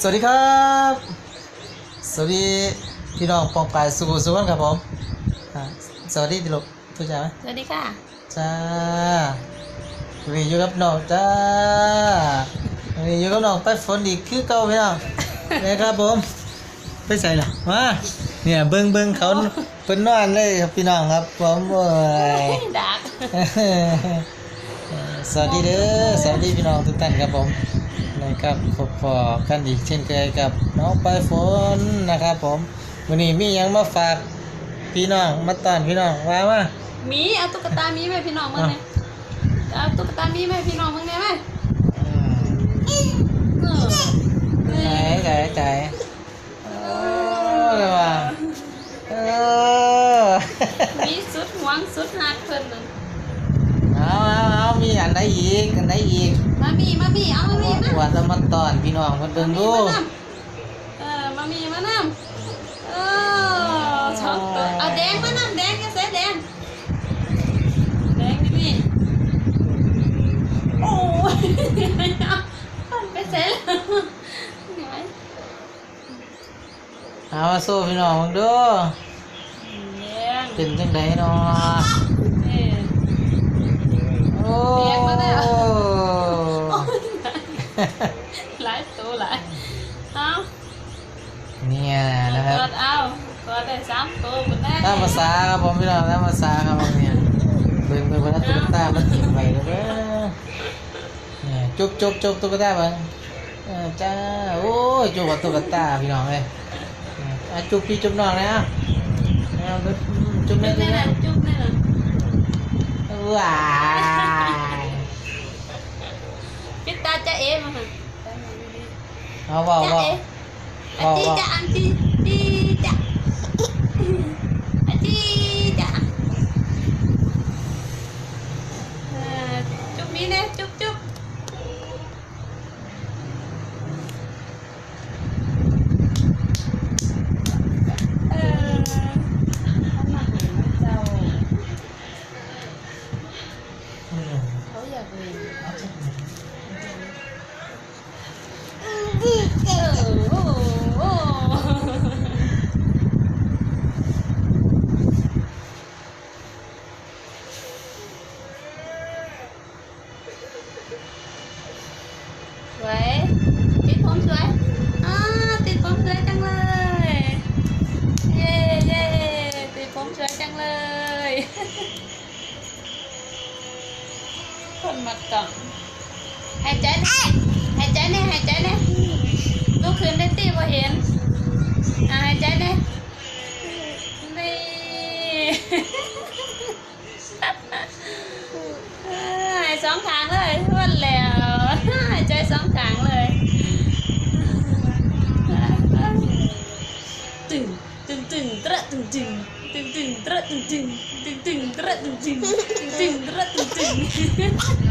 สวัสดีครับ สวัสดีพี่น้องปองปลายสุขุสุขนครับผมอ่าสวัสดีพี่ลูกทุกท่านไหมสวัสดีค่ะ จ้าวีอยู่กับน้องจ้าวีอยู่กับน้องไปฝนอีกคือเก่าพี่น้องนะครับผม ไปใส่ละมาเนี่ยเบิ้งเบิ้งเขาเป็นนอนเลยครับพี่น้องครับผมโอ้ยดักสวัสดีเด้อสวัสดีพี่น้องทุกท่านครับผมนะ ครับพบพอกันอีกเช่นเคยกับน้องปลายฝนนะครับ ผมวันนี้มีหยังมาฝากพี่น้องมาต้อนพี่น้องว่ามาหมีเอาตุ๊กตาหมีไหมพี่น้องมึงเนี่ยเอาตุ๊กตาหมีไหมพี่น้องมึงเนี่ยไหมอืมเออไหนไหนไหนโอ้ยว่าเออ หมีสุดหวงสุดหักเพิ่นนั่น เอาเอาเอามีอันใดอีกอันใดอีกมามีมามีเอามามีมาว่าจะมาต้อนพี่น้องมาเบิ่งดูมานำเออมามีมานำเออชอบตัวเอาแดงมานำแดงจะเสแดงแดงนี่พี่โอ้ยไปเสร็จแล้วเหนื่อยเอามาสู้พี่น้องเบิ่งดูแดงเป็นจังไดเนาะ เอ้ย โอ้ เรียกมาแล้ว หลายตัวหลายเอาเนี่ยนะครับกดเอากดได้สามตัวบนได้ตามภาษาครับผมพี่น้องตามภาษาครับผมเนี่ยเบิ่งเบิ่งว่าตุ๊กตามันกินไปแล้วเด้อเนี่ยจุ๊บจุ๊บจุ๊บตุ๊กตาไปเออจ้าโอ้ยจุ๊บกับตุ๊กตาพี่น้องเลยอะจุ๊บพี่จุ๊บน้องนะเอาจุ๊บจุ๊บจุ๊แม่บจุ๊นี่บแหแม่ละจุ๊บนี่แหละว้ายปิดตาจะเอ๋มาค่ะ เอาเว่าจะเว่าเอ๋อันจีจะอันจีจีจะอั คนมาต่องหายใจนะหายใจนะหายใจนะลุกขึ้นได้ตีบ่เห็นหายใจนะนี่หายสองทางเลย ตระตึงตึงตึงตึงตระตึงตึงตึงตึงตระตึงตึงตึงตึงตระตึงตึง